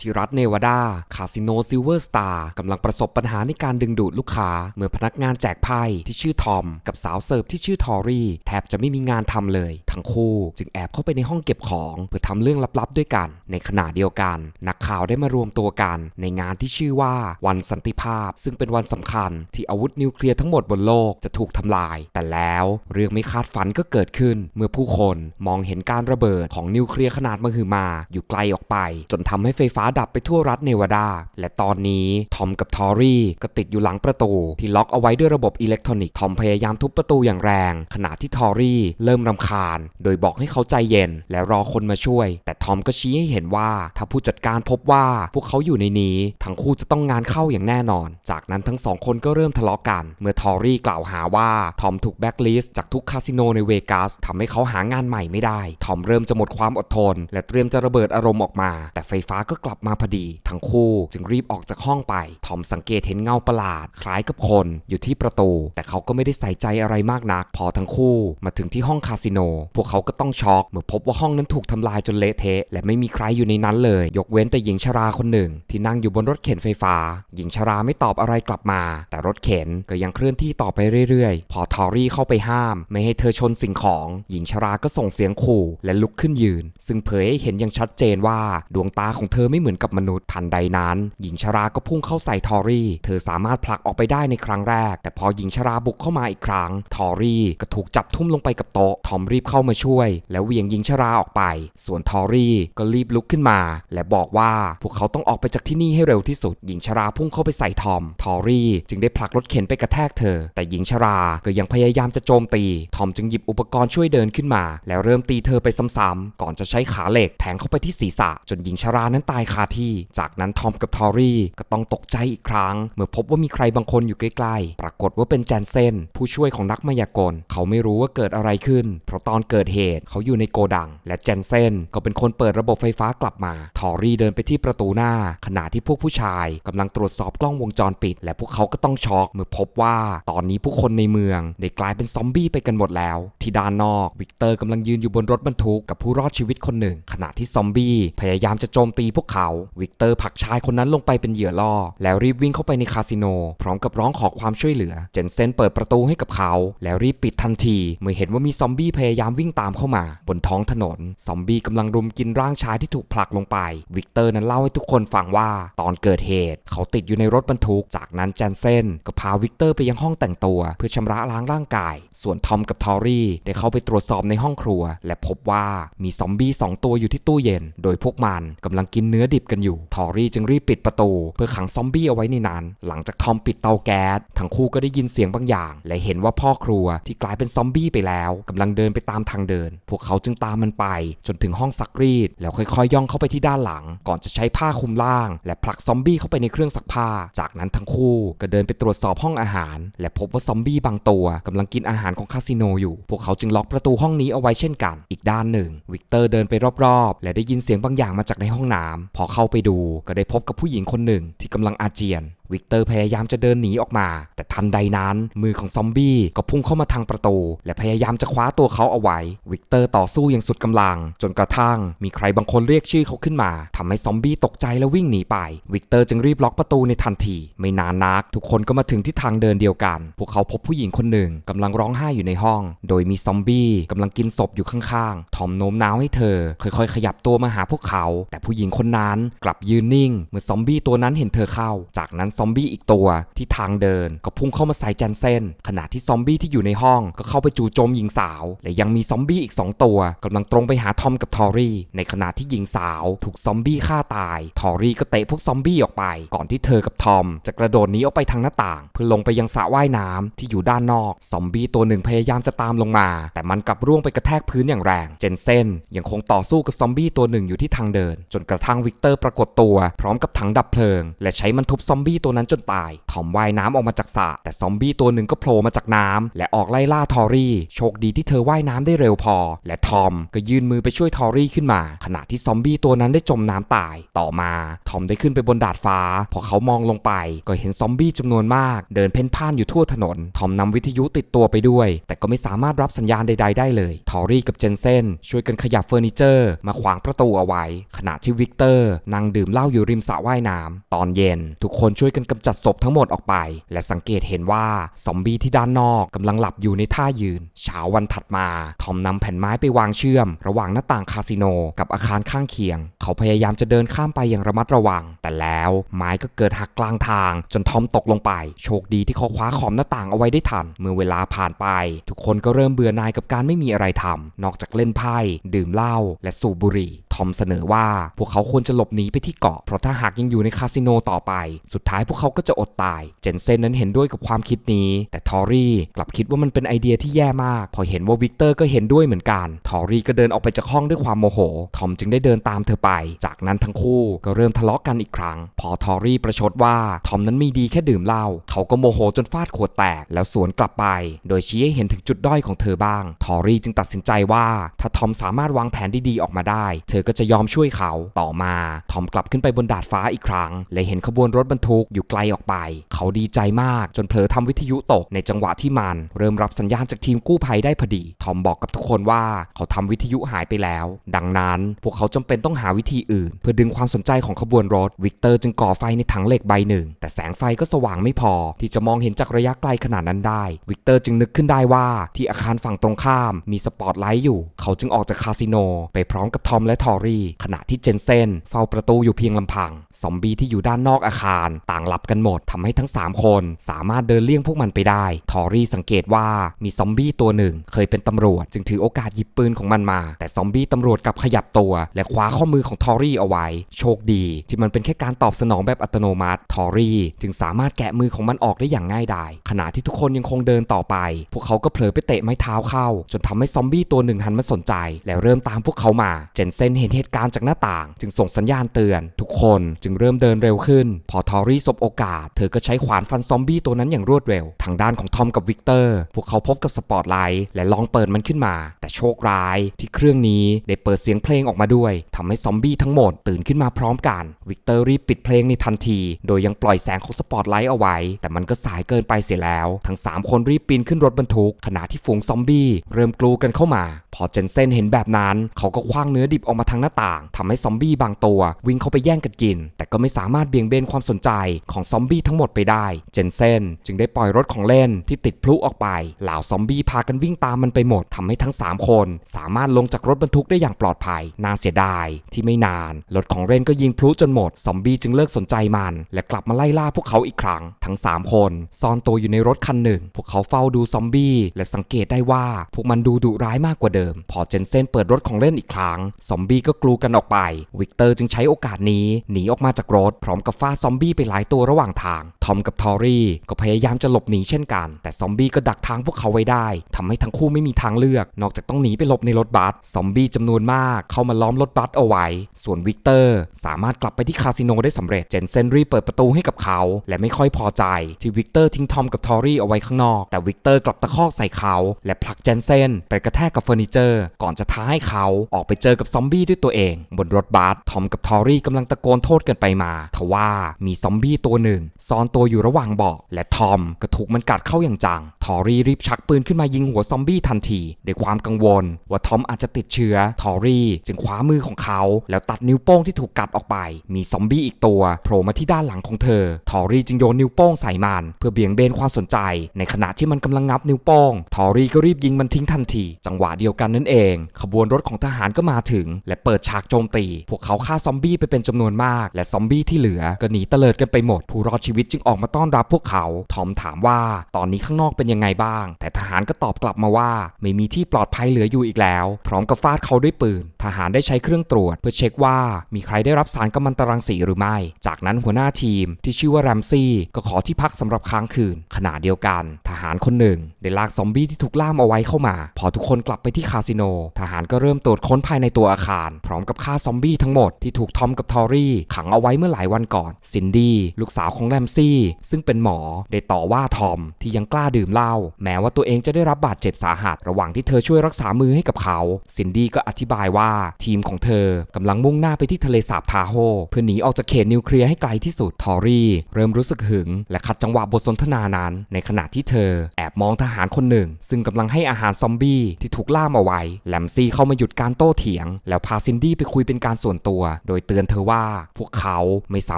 ที่รัฐเนวาดา คาสิโนซิลเวอร์สตาร์กำลังประสบปัญหาในการดึงดูดลูกค้า เมื่อพนักงานแจกไพ่ที่ชื่อทอม กับสาวเสิร์ฟที่ชื่อทอรี่ แทบจะไม่มีงานทำเลย ทั้งคู่จึงแอบเข้าไปในห้องเก็บของ เพื่อทำเรื่องลับๆด้วยกัน ในขณะเดียวกัน นักข่าวได้มารวมตัวกัน ในงานที่ชื่อว่าวันสันติภาพ ซึ่งเป็นวันสำคัญ ที่อาวุธนิวเคลียร์ทั้งหมดบนโลกจะถูกทำลาย แต่แล้วเรื่องไม่คาดฝันก็เกิดขึ้น เมื่อผู้คนมองเห็นการระเบิดของนิวเคลียร์ขนาดมหึมาอยู่ไกลออกไป จนทำให้ไฟฟ้าดับไปทั่วรัฐเนวาดา และตอนนี้ทอมกับทอรี่ก็ติดอยู่หลังประตู ที่ล็อกเอาไว้ด้วยระบบอิเล็กทรอนิกส์ทอมพยายามทุบประตูอย่างแรง ขณะที่ทอรี่เริ่มรำคาญ โดยบอกให้เขาใจเย็น และรอคนมาช่วย แต่ทอมก็ชี้ให้เห็นว่า ถ้าผู้จัดการพบว่าพวกเขาอยู่ในนี้ ทั้งคู่จะต้องงานเข้าอย่างแน่นอน จากนั้นทั้งสองคนก็เริ่มทะเลาะกัน เมื่อทอรี่กล่าวหาว่าทอมถูกแบ็กลิสต์จากทุกคาสิโนในเวกัสทำให้เขาหางานใหม่ไม่ได้ ทอมเริ่มจะหมดความอดทน และเตรียมจะระเบิดอารมณ์ออกมา แต่ไฟฟ้าก็กลับมาพอดี ทั้งคู่จึงรีบออกจากห้องไป ทอมสังเกตเห็นเงาประหลาด คล้ายกับคนอยู่ที่ประตู แต่เขาก็ไม่ได้ใส่ใจอะไรมากนัก พอทั้งคู่มาถึงที่ห้องคาสิโน พวกเขาก็ต้องช็อกเมื่อพบว่าห้องนั้นถูกทำลายจนเละเทะ และไม่มีใครอยู่ในนั้นเลย ยกเว้นแต่หญิงชราคนหนึ่ง ที่นั่งอยู่บนรถเข็นไฟฟ้า หญิงชราไม่ตอบอะไรกลับมา แต่รถเข็นก็ยังเคลื่อนที่ต่อไปเรื่อยๆ พอทอรี่เข้าไปห้าม ไม่ให้เธอชนสิ่งของ หญิงชราก็ส่งเสียงขู่และลุกขึ้นยืน ซึ่งเผยให้เห็นอย่างชัดเจนว่าดวงตาของเธอไม่เหมือนมือนกับมนุษย์ทันใดนั้น หญิงชราก็พุ่งเข้าใส่ทอรี่ เธอสามารถผลักออกไปได้ในครั้งแรก แต่พอหญิงชราบุกเข้ามาอีกครั้ง ทอรี่ก็ถูกจับทุ่มลงไปกับโต๊ะ ทอมรีบเข้ามาช่วย แล้วเหวี่ยงหญิงชราออกไป ส่วนทอรี่ก็รีบลุกขึ้นมา และบอกว่าพวกเขาต้องออกไปจากที่นี่ให้เร็วที่สุด หญิงชราพุ่งเข้าไปใส่ทอม ทอรี่จึงได้ผลักรถเข็นไปกระแทกเธอ แต่หญิงชราก็ยังพยายามจะโจมตี ทอมจึงหยิบอุปกรณ์ช่วยเดินขึ้นมา แล้วเริ่มตีเธอไปซ้ำๆก่อนจะใช้ขาเหล็กแทงเข้าไปที่ศีรษะ จนหญิงชรานั้นตายคาที่ จากนั้นทอมกับทอรี่ก็ต้องตกใจอีกครั้ง เมื่อพบว่ามีใครบางคนอยู่ใกล้ๆ ปรากฏว่าเป็นแจนเซนผู้ช่วยของนักมายากล เขาไม่รู้ว่าเกิดอะไรขึ้น เพราะตอนเกิดเหตุเขาอยู่ในโกดัง และแจนเซนก็เป็นคนเปิดระบบไฟฟ้ากลับมา ทอรี่เดินไปที่ประตูหน้า ขณะที่พวกผู้ชายกำลังตรวจสอบกล้องวงจรปิด และพวกเขาก็ต้องช็อกเมื่อพบว่า ตอนนี้ผู้คนในเมืองได้กลายเป็นซอมบี้ไปกันหมดแล้ว ที่ด้านนอกวิกเตอร์กำลังยืนอยู่บนรถบรรทุกกับผู้รอดชีวิตคนหนึ่ง ขณะที่ซอมบี้พยายามจะโจมตีพวกเขาวิกเตอร์ผลักชายคนนั้นลงไปเป็นเหยื่อล่อ แล้วรีบวิ่งเข้าไปในคาสิโน พร้อมกับร้องขอความช่วยเหลือ เจนเซนเปิดประตูให้กับเขา แล้วรีบปิดทันที เมื่อเห็นว่ามีซอมบี้พยายามวิ่งตามเข้ามา บนท้องถนน ซอมบี้กำลังรุมกินร่างชายที่ถูกผลักลงไป วิกเตอร์นั้นเล่าให้ทุกคนฟังว่า ตอนเกิดเหตุ เขาติดอยู่ในรถบรรทุก จากนั้นเจนเซนก็พาวิกเตอร์ไปยังห้องแต่งตัว เพื่อชำระล้างร่างกาย ส่วนทอมกับทอรี่ได้เข้าไปตรวจสอบในห้องครัว และพบว่ามีซอมบี้สองตัวอยู่ที่ตู้เย็น โดยพวกมันกำลังกินเนื้อดิบกันอยู่ ทอรี่จึงรีบปิดประตู เพื่อขังซอมบี้เอาไว้ในนั้น หลังจากทอมปิดเตาแก๊ส ทั้งคู่ก็ได้ยินเสียงบางอย่าง และเห็นว่าพ่อครัวที่กลายเป็นซอมบี้ไปแล้วกำลังเดินไปตามทางเดิน พวกเขาจึงตามมันไป จนถึงห้องซักรีด แล้วค่อยๆย่องเข้าไปที่ด้านหลัง ก่อนจะใช้ผ้าคลุมล่าง และผลักซอมบี้เข้าไปในเครื่องซักผ้า จากนั้นทั้งคู่ก็เดินไปตรวจสอบห้องอาหาร และพบว่าซอมบี้บางตัวกำลังกินอาหารของคาสิโนอยู่ พวกเขาจึงล็อกประตูห้องนี้เอาไว้เช่นกัน อีกด้านหนึ่ง วิกเตอร์เดินไปรอบๆ และได้ยินเสียงบางอย่างมาจากในห้องน้ำพพอเข้าไปดูก็ได้พบกับผู้หญิงคนหนึ่งที่กำลังอาเจียน วิกเตอร์พยายามจะเดินหนีออกมา แต่ทันใดนั้น มือของซอมบี้ก็พุ่งเข้ามาทางประตู และพยายามจะคว้าตัวเขาเอาไว้ วิกเตอร์ต่อสู้อย่างสุดกำลัง จนกระทั่งมีใครบางคนเรียกชื่อเขาขึ้นมาทำให้ซอมบี้ตกใจและวิ่งหนีไป วิกเตอร์จึงรีบล็อกประตูในทันที ไม่นานนัก ทุกคนก็มาถึงที่ทางเดินเดียวกัน พวกเขาพบผู้หญิงคนหนึ่งกำลังร้องไห้อยู่ในห้อง โดยมีซอมบี้กำลังกินศพอยู่ข้างๆทอมโน้มน้าวให้เธอ ค่อยๆ ขยับตัวมาหาพวกเขา แต่ผู้หญิงคนนั้นกลับยืนนิ่ง เมื่อซอมบี้ตัวนั้นเห็นเธอเข้า จากนั้นซอมบี้อีกตัวที่ทางเดิน ก็พุ่งเข้ามาใส่แจนเซนขณะที่ซอมบี้ที่อยู่ในห้องก็เข้าไปจู่โจมหญิงสาว และยังมีซอมบี้อีก 2 ตัวกำลังตรงไปหาทอมกับทอรี่ ในขณะที่หญิงสาวถูกซอมบี้ฆ่าตาย ทอรี่ก็เตะพวกซอมบี้ออกไป ก่อนที่เธอกับทอม จะกระโดดหนีออกไปทางหน้าต่าง เพื่อลงไปยังสระว่ายน้ำที่อยู่ด้านนอก ซอมบี้ตัวหนึ่งพยายามจะตามลงมา แต่มันกลับร่วงไปกระแทกพื้นอย่างแรง เจนเซนยังคงต่อสู้กับซอมบี้ตัวหนึ่งอยู่ที่ทางเดิน จนกระทั่งวิกเตอร์ปรากฏตัว พร้อมกับถังดับเพลิง และใช้มันทุบซอมบี้ตัวตัวนั้นจนตาย ทอมว่ายน้ำออกมาจากสระแต่ซอมบี้ตัวหนึ่งก็โผล่มาจากน้ำและออกไล่ล่าทอรี่ โชคดีที่เธอว่ายน้ำได้เร็วพอ และทอมก็ยื่นมือไปช่วยทอรี่ขึ้นมา ขณะที่ซอมบี้ตัวนั้นได้จมน้ำตาย ต่อมาทอมได้ขึ้นไปบนดาดฟ้า พอเขามองลงไป ก็เห็นซอมบี้จำนวนมาก เดินเพ่นพ่านอยู่ทั่วถนน ทอมนำวิทยุติดตัวไปด้วย แต่ก็ไม่สามารถรับสัญญาณใด ๆ ได้เลย ทอรี่กับเจนเซนช่วยกันขยับเฟอร์นิเจอร์ มาขวางประตูเอาไว้ ขณะที่วิกเตอร์นั่งดื่มเหล้าอยู่ริมสระว่ายน้ำตอนเย็น ทุกคนช่วยกันกำจัดศพทั้งหมดออกไป และสังเกตเห็นว่าซอมบี้ที่ด้านนอกกำลังหลับอยู่ในท่ายืน เช้าวันถัดมาทอมนำแผ่นไม้ไปวางเชื่อม ระหว่างหน้าต่างคาสิโน กับอาคารข้างเคียง เขาพยายามจะเดินข้ามไปอย่างระมัดระวัง แต่แล้วไม้ก็เกิดหักกลางทาง จนทอมตกลงไป โชคดีที่เขาคว้าขอบหน้าต่างเอาไว้ได้ทัน เมื่อเวลาผ่านไป ทุกคนก็เริ่มเบื่อหน่ายกับการไม่มีอะไรทำนอกจากเล่นไพ่ดื่มเหล้าและสูบบุหรี่ อมเสนอว่า พวกเขาควรจะหลบหนีไปที่เกาะ เพราะถ้าหากยังอยู่ในคาสิโนต่อไป สุดท้ายพวกเขาก็จะอดตาย เจนเซนนั้นเห็นด้วยกับความคิดนี้ แต่ทอรี่กลับคิดว่ามันเป็นไอเดียที่แย่มาก พอเห็นว่าวิกเตอร์ก็เห็นด้วยเหมือนกัน ทอรี่ก็เดินออกไปจากห้องด้วยความโมโห ทอมจึงได้เดินตามเธอไป จากนั้นทั้งคู่ก็เริ่มทะเลาะกันอีกครั้ง พอทอรี่ประชดว่า ทอมนั้นมีดีแค่ดื่มเหล้า เขาก็โมโหจนฟาดขวดแตก แล้วสวนกลับไป โดยชี้ให้เห็นถึงจุดด้อยของเธอบ้าง ทอรี่จึงตัดสินใจว่า ถ้าทอมสามารถวางแผนดีๆออกมาได้ เธอก็จะยอมช่วยเขาต่อมาทอมกลับขึ้นไปบนดาดฟ้าอีกครั้ง และเห็นขบวนรถบรรทุกอยู่ไกลออกไป เขาดีใจมากจนเผลอทำวิทยุตกในจังหวะที่มัน เริ่มรับสัญญาณจากทีมกู้ภัยได้พอดี ทอมบอกกับทุกคนว่าเขาทำวิทยุหายไปแล้ว ดังนั้น พวกเขาจำเป็นต้องหาวิธีอื่น เพื่อดึงความสนใจของขบวนรถ วิกเตอร์จึงก่อไฟในถังเหล็กใบหนึ่ง แต่แสงไฟก็สว่างไม่พอ ที่จะมองเห็นจากระยะไกลขนาดนั้นได้ วิกเตอร์จึงนึกขึ้นได้ว่าที่อาคารฝั่งตรงข้าม มีสปอตไลท์อยู่ เขาจึงออกจากคาสิโน ไปพร้อมกับทอมและทอรี่ ขณะที่เจนเซนเฝ้าประตูอยู่เพียงลำพัง ซอมบี้ที่อยู่ด้านนอกอาคาร ต่างหลับกันหมดทำให้ทั้ง 3 คน สามารถเดินเลี่ยงพวกมันไปได้ ทอรี่สังเกตว่ามีซอมบี้ตัวหนึ่ง เคยเป็นตำรวจ จึงถือโอกาสหยิบปืนของมันมา แต่ซอมบี้ตำรวจกลับขยับตัว และคว้าข้อมือของทอรี่เอาไว้ โชคดี ที่มันเป็นแค่การตอบสนองแบบอัตโนมัติ ทอรี่จึงสามารถแกะมือของมันออกได้อย่างง่ายดายขณะที่ทุกคนยังคงเดินต่อไป พวกเขาก็เผลอไปเตะไม้เท้าเข้า จนทำให้ซอมบี้ตัวหนึ่งหันมาสนใจ แล้วเริ่มตามพวกเขามา เจนเซนเห็นเหตุการณ์จากหน้าต่าง จึงส่งสัญญาณเตือน ทุกคนจึงเริ่มเดินเร็วขึ้น พอทอรี่สบโอกาส เธอก็ใช้ขวานฟันซอมบี้ตัวนั้นอย่างรวดเร็ว ทางด้านของทอมกับวิกเตอร์ พวกเขาพบกับสปอตไลท์และลองเปิดมันขึ้นมา แต่โชคร้ายที่เครื่องนี้ได้เปิดเสียงเพลงออกมาด้วยทำให้ซอมบี้ทั้งหมดตื่นขึ้นมาพร้อมกัน วิกเตอร์รีบปิดเพลงในทันที โดยยังปล่อยแสงของสปอตไลท์เอาไว้ แต่มันก็สายเกินไปเสียแล้ว ทั้ง 3 คนรีบปีนขึ้นรถบรรทุก ขณะที่ฝูงซอมบี้เริ่มกลูกันเข้ามา อเจนเซนเห็นแบบนั้น เขาก็คว้างเนื้อดิบออกมาทางหน้าต่างทำให้ซอมบี้บางตัว วิ่งเข้าไปแย่งกันกิน แต่ก็ไม่สามารถเบี่ยงเบนความสนใจของซอมบี้ทั้งหมดไปได้ เจนเซนจึงได้ปล่อยรถของเล่นที่ติดพลุออกไป เหล่าซอมบี้พากันวิ่งตามมันไปหมดทำให้ทั้ง 3 คน สามารถลงจากรถบรรทุกได้อย่างปลอดภัย น่าเสียดายที่ไม่นาน รถของเรนก็ยิงพลุจนหมด ซอมบี้จึงเลิกสนใจมัน และกลับมาไล่ล่าพวกเขาอีกครั้ง ทั้ง 3 คนซ่อนตัวอยู่ในรถคันหนึ่ง พวกเขาเฝ้าดูซอมบี้และสังเกตได้ว่าพวกมันดูดุร้ายมากกว่าเดิมพอเจนเซนเปิดรถของเล่นอีกครั้ง ซอมบี้ก็กลูกันออกไป วิกเตอร์จึงใช้โอกาสนี้ หนีออกมาจากรถ พร้อมกับฟาซอมบี้ไปหลายตัวระหว่างทาง ทอมกับทอรี่ก็พยายามจะหลบหนีเช่นกัน แต่ซอมบี้ก็ดักทางพวกเขาไว้ได้ทำให้ทั้งคู่ไม่มีทางเลือก นอกจากต้องหนีไปหลบในรถบัส ซอมบี้จำนวนมากเข้ามาล้อมรถบัสเอาไว้ ส่วนวิกเตอร์สามารถกลับไปที่คาสิโนได้สำเร็จ เจนเซนรีเปิดประตูให้กับเขา และไม่ค่อยพอใจที่วิกเตอร์ทิ้งทอมกับทอรี่เอาไว้ข้างนอก แต่วิกเตอร์กลับตะคอกใส่เขา และผลักเจนเซนไปกระแทกกับเฟอร์นิเจอร์ก่อนจะท้าให้เขาออกไปเจอกับซอมบี้ด้วยตัวเอง บนรถบัสทอมกับทอรี่กำลังตะโกนโทษกันไปมาทว่ามีซอมบี้ตัวหนึ่งซ่อนตัวอยู่ระหว่างเบาะและทอมก็ถูกมันกัดเข้าอย่างจัง อรี่รีบชักปืนขึ้นมายิงหัวซอมบี้ทันทีด้วยความกังวล ว่าทอมอาจจะติดเชื้อ ทอรี่จึงคว้ามือของเขา แล้วตัดนิ้วโป้งที่ถูกกัดออกไป มีซอมบี้อีกตัวโผล่มาที่ด้านหลังของเธอ ทอรี่จึงโยนนิ้วโป้งใส่มันเพื่อเบี่ยงเบนความสนใจ ในขณะที่มันกำลังงับนิ้วโป้ง ทอรี่ก็รีบยิงมันทิ้งทันที จังหวะเดียวกันนั่นเอง ขบวนรถของทหารก็มาถึง และเปิดฉากโจมตี พวกเขาฆ่าซอมบี้ไปเป็นจำนวนมาก และซอมบี้ที่เหลือก็หนีเตลิดกันไปหมด ผู้รอดชีวิตจึงออกมาต้อนรับพวกเขา ทอมถามว่าตอนนี้ข้างนอกเป็นยังยังไงบ้าง แต่ทหารก็ตอบกลับมาว่า ไม่มีที่ปลอดภัยเหลืออยู่อีกแล้ว พร้อมกับฟาดเขาด้วยปืน ทหารได้ใช้เครื่องตรวจ เพื่อเช็คว่ามีใครได้รับสารกัมมันตรังสีหรือไม่ จากนั้นหัวหน้าทีมที่ชื่อว่าแรมซี่ก็ขอที่พักสำหรับค้างคืน ขณะเดียวกัน ทหารคนหนึ่ง ได้ลากซอมบี้ที่ถูกล่ามเอาไว้เข้ามา พอทุกคนกลับไปที่คาสิโน ทหารก็เริ่มตรวจค้นภายในตัวอาคาร พร้อมกับฆ่าซอมบี้ทั้งหมดที่ถูกทอมกับทอรี่ขังเอาไว้เมื่อหลายวันก่อน ซินดี้ลูกสาวของแรมซี่ ซึ่งเป็นหมอได้ต่อว่าทอมที่ยังกล้าดื่มเหล้าแม้ว่าตัวเองจะได้รับบาดเจ็บสาหัส ระหว่างที่เธอช่วยรักษามือให้กับเขาซินดี้ก็อธิบายว่าทีมของเธอกำลังมุ่งหน้าไปที่ทะเลสาบทาโฮเพื่อหนีออกจากเขตนิวเคลียร์ให้ไกลที่สุดทอรี่เริ่มรู้สึกหึง และขัดจังหวะบทสนทนานั้น ในขณะที่เธอแอบมองทหารคนหนึ่ง ซึ่งกำลังให้อาหารซอมบี้ที่ถูกล่ามเอาไว้แลมซี่เข้ามาหยุดการโต้เถียง แล้วพาซินดี้ไปคุยเป็นการส่วนตัว โดยเตือนเธอว่าพวกเขาไม่สา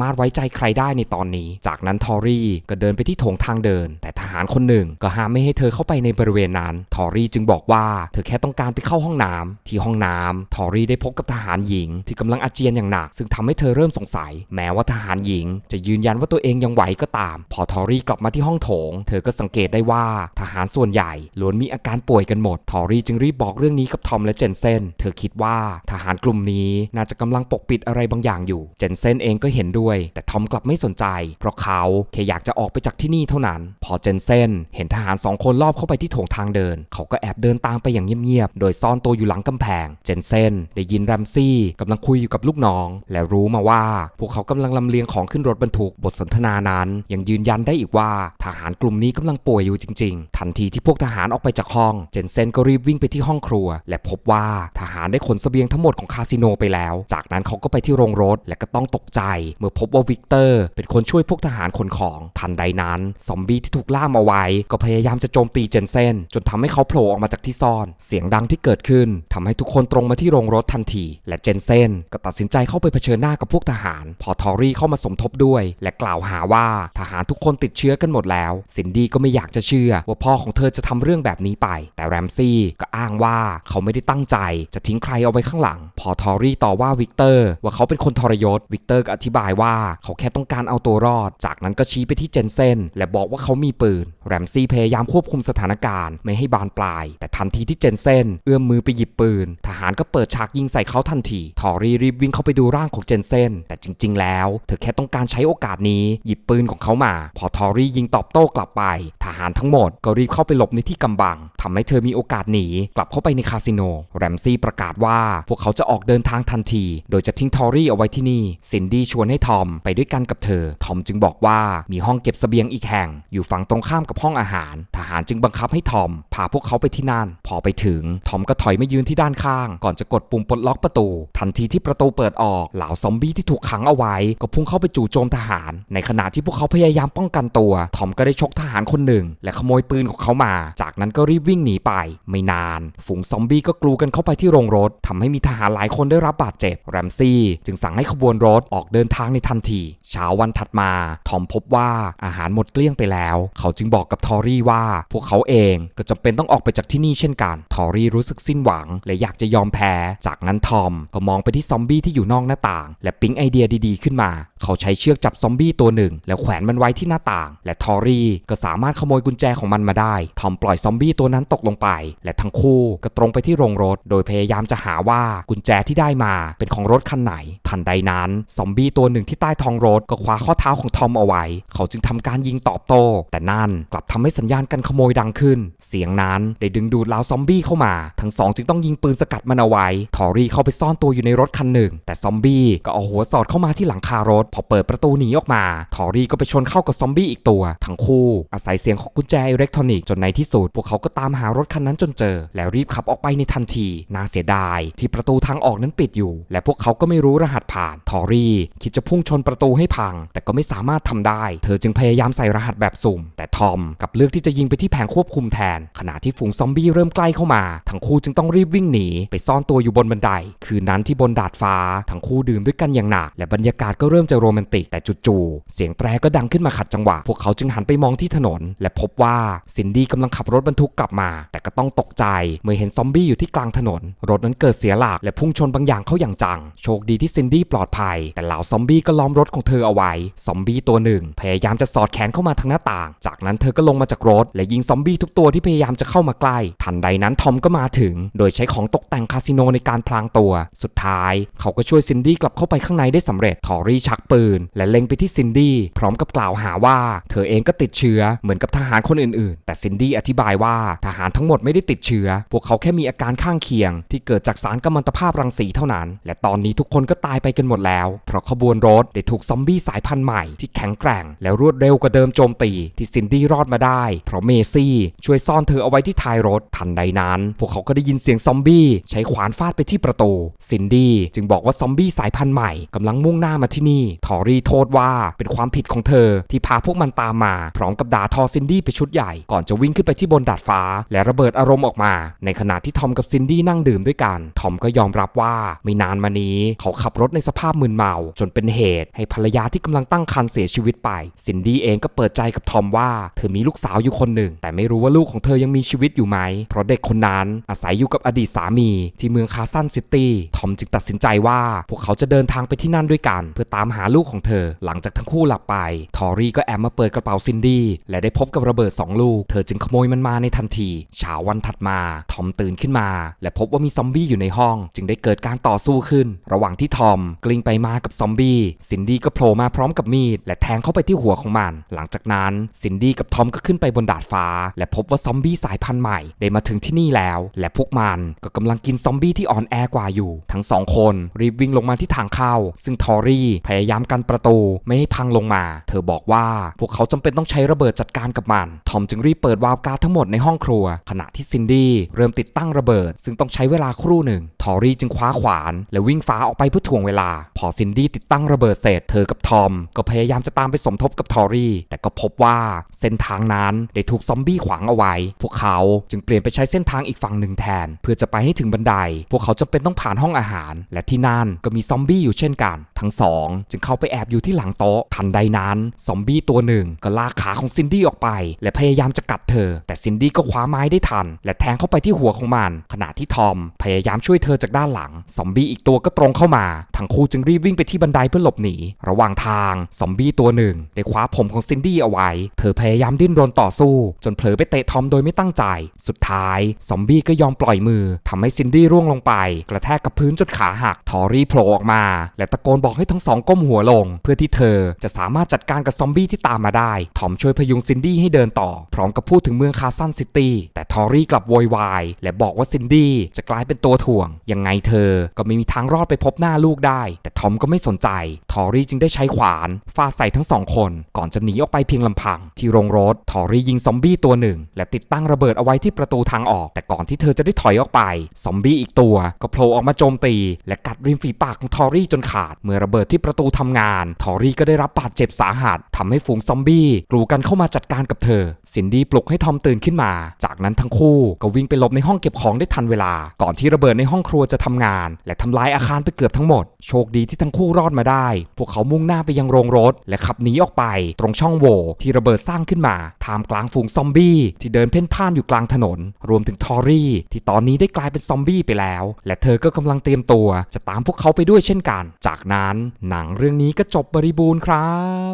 มารถไว้ใจใครได้ในตอนนี้ จากนั้นทอรี่ก็เดินไปที่โถงทางเดิน แต่ทหารคนหนึ่งก็ห้ามไม่ให้เธอเข้าไปในบริเวณนั้น ทอรี่จึงบอกว่าเธอแค่ต้องการไปเข้าห้องน้ำที่ห้องน้ำทอรี่ได้พบกับทหารหญิง ที่กำลังอาเจียนอย่างหนัก ซึ่งทำให้เธอเริ่มสงสัย แม้ว่าทหารหญิง จะยืนยันว่าตัวเองยังไหวก็ตาม พอทอรี่กลับมาที่ห้องโถง เธอก็สังเกตได้ว่าทหารส่วนใหญ่ล้วนมีอาการป่วยกันหมด ทอรี่จึงรีบบอกเรื่องนี้กับทอมและเจนเซน เธอคิดว่าทหารกลุ่มนี้น่าจะกำลังปกปิดอะไรบางอย่างอยู่ เจนเซนเองก็เห็นด้วย แต่ทอมกลับไม่สนใจ เพราะเขาแค่อยากจะออกไปจากที่นี่เท่านั้น พอเจนเซนเห็นททหารสองคนลอบเข้าไปที่โถงทางเดิน เขาก็แอบเดินตามไปอย่างเงียบๆ โดยซ่อนตัวอยู่หลังกำแพง เจนเซนได้ยินแรมซี่กำลังคุยอยู่กับลูกน้อง และรู้มาว่า พวกเขากำลังลำเลียงของขึ้นรถบรรทุก บทสนทนานั้นยังยืนยันได้อีกว่า ทหารกลุ่มนี้กำลังป่วยอยู่จริง ๆ ทันทีที่พวกทหารออกไปจากห้อง เจนเซนก็รีบวิ่งไปที่ห้องครัว และพบว่าทหารได้ขนเสบียงทั้งหมดของคาสิโนไปแล้ว จากนั้นเขาก็ไปที่โรงรถและก็ต้องตกใจ เมื่อพบว่าวิกเตอร์ เป็นคนช่วยพวกทหารขนของ ทันใดนั้น ซอมบี้ที่ถูกล่ามเอาไว้ก็พพยายามจะโจมตีเจนเซนจนทำให้เขาโผล่ออกมาจากที่ซ่อน เสียงดังที่เกิดขึ้นทำให้ทุกคนตรงมาที่โรงรถทันที และเจนเซนก็ตัดสินใจเข้าไปเผชิญหน้ากับพวกทหาร พอทอรี่เข้ามาสมทบด้วย และกล่าวหาว่าทหารทุกคนติดเชื้อกันหมดแล้ว ซินดี้ก็ไม่อยากจะเชื่อว่าพ่อของเธอจะทำเรื่องแบบนี้ไป แต่แรมซี่ก็อ้างว่าเขาไม่ได้ตั้งใจจะทิ้งใครเอาไว้ข้างหลัง พอทอรี่ต่อว่าวิกเตอร์ว่าเขาเป็นคนทรยศ วิกเตอร์ก็อธิบายว่าเขาแค่ต้องการเอาตัวรอด จากนั้นก็ชี้ไปที่เจนเซนและบอกว่าเขามีปืน แรมซี่พยายามควบคุมสถานการณ์ไม่ให้บานปลาย แต่ทันทีที่เจนเซนเอื้อมมือไปหยิบปืน ทหารก็เปิดฉากยิงใส่เขาทันที ทอรี่รีบวิ่งเข้าไปดูร่างของเจนเซนแต่จริง ๆ แล้ว เธอแค่ต้องการใช้โอกาสนี้หยิบปืนของเขามา พอทอรี่ยิงตอบโต้กลับไป ทหารทั้งหมดก็รีบเข้าไปหลบในที่กำบังทำให้เธอมีโอกาสหนีกลับเข้าไปในคาสิโน แรมซี่ประกาศว่าพวกเขาจะออกเดินทางทันที โดยจะทิ้งทอรี่เอาไว้ที่นี่ ซินดี้ชวนให้ทอมไปด้วยกันกับเธอ ทอมจึงบอกว่ามีห้องเก็บเสบียงอีกแห่ง อยู่ฝั่งตรงข้ามกับห้องอาหารทหารจึงบังคับให้ทอม พาพวกเขาไปที่นั่น พอไปถึง ทอมก็ถอยมายืนที่ด้านข้าง ก่อนจะกดปุ่มปลดล็อกประตู ทันทีที่ประตูเปิดออก เหล่าซอมบี้ที่ถูกขังเอาไว้ ก็พุ่งเข้าไปจู่โจมทหาร ในขณะที่พวกเขาพยายามป้องกันตัว ทอมก็ได้ชกทหารคนหนึ่ง และขโมยปืนของเขามา จากนั้นก็รีบวิ่งหนีไป ไม่นาน ฝูงซอมบี้ก็กลูกันเข้าไปที่โรงรถทำให้มีทหารหลายคนได้รับบาดเจ็บ แรมซี่จึงสั่งให้ขบวนรถออกเดินทางในทันที เช้าวันถัดมา ทอมพบว่าอาหารหมดเกลี้ยงไปแล้ว เขาจึงบอกกับทอรี่ว่าพวกเขาเองก็จำเป็นต้องออกไปจากที่นี่เช่นกัน ทอรี่รู้สึกสิ้นหวัง และอยากจะยอมแพ้ จากนั้นทอมก็มองไปที่ซอมบี้ที่อยู่นอกหน้าต่าง และปิ๊งไอเดียดีๆขึ้นมาเขาใช้เชือกจับซอมบี้ตัวหนึ่ง แล้วแขวนมันไว้ที่หน้าต่าง และทอรี่ก็สามารถขโมยกุญแจของมันมาได้ทอมปล่อยซอมบี้ตัวนั้นตกลงไป และทั้งคู่ก็ตรงไปที่โรงรถ โดยพยายามจะหาว่ากุญแจที่ได้มาเป็นของรถคันไหน ทันใดนั้นซอมบี้ตัวหนึ่งที่ใต้ท้องรถก็คว้าข้อเท้าของทอมเอาไว้ เขาจึงทำการยิงตอบโต้ แต่นั่นกลับทำให้สัญญาณการขโมยดังขึ้น เสียงนั้นได้ดึงดูดเหล่าซอมบี้เข้ามา ทั้งสองจึงต้องยิงปืนสกัดมันเอาไว้ ทอรี่เข้าไปซ่อนตัวอยู่ในรถคันหนึ่ง แต่ซอมบี้ก็เอาหัวสอดเข้ามาที่หลังคารถพอเปิดประตูหนีออกมา ทอรี่ก็ไปชนเข้ากับซอมบี้อีกตัว ทั้งคู่อาศัยเสียงของกุญแจอิเล็กทรอนิกส์จนในที่สุด พวกเขาก็ตามหารถคันนั้นจนเจอ แล้วรีบขับออกไปในทันที น่าเสียดาย ที่ประตูทางออกนั้นปิดอยู่ และพวกเขาก็ไม่รู้รหัสผ่าน ทอรี่คิดจะพุ่งชนประตูให้พัง แต่ก็ไม่สามารถทำได้ เธอจึงพยายามใส่รหัสแบบสุ่ม แต่ทอมกับเลือกที่จะยิงไปที่แผงควบคุมแทน ขณะที่ฝูงซอมบี้เริ่มใกล้เข้ามา ทั้งคู่จึงต้องรีบวิ่งหนี ไปซ่อนตัวอยู่บนบันได คืนนั้นที่บนดาดฟ้า ทั้งคู่ดื่มด้วยกันอย่างหนัก และบรรยากาศก็เริ่มจะจะโรแมนติกแต่จู่ๆเสียงแตรก็ดังขึ้นมาขัดจังหวะ พวกเขาจึงหันไปมองที่ถนน และพบว่าซินดี้กำลังขับรถบรรทุกกลับมา แต่ก็ต้องตกใจเมื่อเห็นซอมบี้อยู่ที่กลางถนน รถนั้นเกิดเสียหลักและพุ่งชนบางอย่างเข้าอย่างจัง โชคดีที่ซินดี้ปลอดภัย แต่เหล่าซอมบี้ก็ล้อมรถของเธอเอาไว้ ซอมบี้ตัวหนึ่ง พยายามจะสอดแขนเข้ามาทางหน้าต่าง จากนั้นเธอก็ลงมาจากรถ และยิงซอมบี้ทุกตัวที่พยายามจะเข้ามาใกล้ ทันใดนั้นทอมก็มาถึง โดยใช้ของตกแต่งคาสิโนในการพลางตัว สุดท้าย เขาก็ช่วยซินดี้กลับเข้าไปข้างในได้สำเร็จทอรี่ชักปืน และเล็งไปที่ซินดี้พร้อมกับกล่าวหาว่า เธอเองก็ติดเชื้อเหมือนกับทหารคนอื่นๆ แต่ซินดี้อธิบายว่าทหารทั้งหมดไม่ได้ติดเชื้อ พวกเขาแค่มีอาการข้างเคียง ที่เกิดจากสารกัมมันตภาพรังสีเท่านั้น และตอนนี้ทุกคนก็ตายไปกันหมดแล้ว เพราะขบวนรถได้ถูกซอมบี้สายพันธุ์ใหม่ที่แข็งแกร่ง และรวดเร็วกว่าเดิมโจมตี ที่ซินดี้รอดมาได้ เพราะเมซี่ช่วยซ่อนเธอเอาไว้ที่ท้ายรถทันใดนั้น พวกเขาก็ได้ยินเสียงซอมบี้ใช้ขวานฟาดไปที่ประตูซินดี้จึงบอกว่าซอมบี้สายพันธุ์ใหม่กำลังมุ่งหน้ามาที่นี่ทอรี่โทษว่าเป็นความผิดของเธอ ที่พาพวกมันตามมา พร้อมกับด่าทอซินดี้ไปชุดใหญ่ ก่อนจะวิ่งขึ้นไปที่บนดาดฟ้า และระเบิดอารมณ์ออกมา ในขณะที่ทอมกับซินดี้นั่งดื่มด้วยกัน ทอมก็ยอมรับว่าไม่นานมานี้เขาขับรถในสภาพมึนเมา จนเป็นเหตุ ให้ภรรยาที่กำลังตั้งครรภ์เสียชีวิตไป ซินดี้เองก็เปิดใจกับทอมว่า เธอมีลูกสาวอยู่คนหนึ่ง แต่ไม่รู้ว่าลูกของเธอยังมีชีวิตอยู่ไหม เพราะเด็กคนนั้นอาศัยอยู่กับอดีตสามีที่เมืองคาซันซิตี้ ทอมจึงตัดสินใจว่า พวกเขาจะเดินทางไปที่นั่นด้วยกัน เพื่อตามหาลูกของเธอ หลังจากทั้งคู่หลับไป ทอรี่ก็แอบมาเปิดกระเป๋าซินดี้และได้พบกับระเบิดสองลูก เธอจึงขโมยมันมาในทันทีเช้าวันถัดมา ทอมตื่นขึ้นมา และพบว่ามีซอมบี้อยู่ในห้อง จึงได้เกิดการต่อสู้ขึ้น ระหว่างที่ทอม กลิ้งไปมากับซอมบี้ซินดี้ก็โผล่มาพร้อมกับมีด และแทงเข้าไปที่หัวของมัน หลังจากนั้นซินดี้กับทอมก็ขึ้นไปบนดาดฟ้า และพบว่าซอมบี้สายพันธุ์ใหม่ได้มาถึงที่นี่แล้ว และพวกมันก็กำลังกินซอมบี้ที่อ่อนแอกว่าอยู่ ทั้งสองคนรีบวิ่งลงมาที่ทางเข้า ซึ่งทอรี่พยายามามกันประตูไม่ให้พังลงมา เธอบอกว่าพวกเขาจำเป็นต้องใช้ระเบิดจัดการกับมัน ทอมจึงรีบเปิดวาล์วก๊าซทั้งหมดในห้องครัว ขณะที่ซินดี้เริ่มติดตั้งระเบิด ซึ่งต้องใช้เวลาครู่หนึ่ง ทอรี่จึงคว้าขวาน และวิ่งฟ้าออกไปเพื่อถ่วงเวลา พอซินดี้ติดตั้งระเบิดเสร็จ เธอกับทอม ก็พยายามจะตามไปสมทบกับทอรี่ แต่ก็พบว่าเส้นทางนั้นได้ถูกซอมบี้ขวางเอาไว้ พวกเขาจึงเปลี่ยนไปใช้เส้นทางอีกฝั่งหนึ่งแทน เพื่อจะไปให้ถึงบันได พวกเขาจำเป็นต้องผ่านห้องอาหาร และที่นั่นก็มีซอมบี้อยู่เช่นกัน ทั้งสองจึงเขาไปแอบอยู่ที่หลังโต๊ะ ทันใดนั้นซอมบี้ตัวหนึ่งก็ลากขาของซินดี้ออกไป และพยายามจะกัดเธอ แต่ซินดี้ก็คว้าไม้ได้ทัน และแทงเข้าไปที่หัวของมัน ขณะที่ทอม พยายามช่วยเธอจากด้านหลังซอมบี้อีกตัวก็ตรงเข้ามา ทั้งคู่จึงรีบวิ่งไปที่บันไดเพื่อหลบหนี ระหว่างทางซอมบี้ตัวหนึ่งได้คว้าผมของซินดี้เอาไว้ เธอพยายามดิ้นรนต่อสู้ จนเผลอไปเตะทอมโดยไม่ตั้งใจ สุดท้ายซอมบี้ก็ยอมปล่อยมือทำให้ซินดี้ร่วงลงไป กระแทกกับพื้นจนขาหัก ทอรี่โผล่ออกมา และตะโกนบอกให้ทั้งสองก้มหัวลง เพื่อที่เธอจะสามารถจัดการกับซอมบี้ที่ตามมาได้ ทอมช่วยพยุงซินดี้ให้เดินต่อ พร้อมกับพูดถึงเมืองคาซันซิตี้ แต่ทอรี่กลับโวยวาย และบอกว่าซินดี้จะกลายเป็นตัวถ่วง ยังไงเธอก็ไม่มีทางรอดไปพบหน้าลูกได้ แต่ทอมก็ไม่สนใจ ทอรี่จึงได้ใช้ขวานฟาดใส่ทั้งสองคน ก่อนจะหนีออกไปเพียงลำพัง ที่โรงรถ ทอรี่ยิงซอมบี้ตัวหนึ่ง และติดตั้งระเบิดเอาไว้ที่ประตูทางออก แต่ก่อนที่เธอจะได้ถอยออกไป ซอมบี้อีกตัว ก็โผล่ออกมาโจมตี และกัดริมฝีปากของทอรี่จนขาด เมื่อระเบิดที่ประตูทำงาน ทอรี่ก็ได้รับบาดเจ็บสาหัสทำให้ฝูงซอมบี้กรูกันเข้ามาจัดการกับเธอ ซินดี้ปลุกให้ทอมตื่นขึ้นมา จากนั้นทั้งคู่ก็วิ่งไปหลบในห้องเก็บของได้ทันเวลา ก่อนที่ระเบิดในห้องครัวจะทำงาน และทำลายอาคารไปเกือบทั้งหมด โชคดีที่ทั้งคู่รอดมาได้ พวกเขามุ่งหน้าไปยังโรงรถ และขับหนีออกไป ตรงช่องโหว่ที่ระเบิดสร้างขึ้นมาท่ามกลางฝูงซอมบี้ที่เดินเพ่นพ่านอยู่กลางถนน รวมถึงทอรี่ที่ตอนนี้ได้กลายเป็นซอมบี้ไปแล้ว และเธอก็กำลังเตรียมตัว จะตามพวกเขาไปด้วยเช่นกัน จากนั้นหนังเรื่องรื่องนี้ก็จบบริบูรณ์ครับ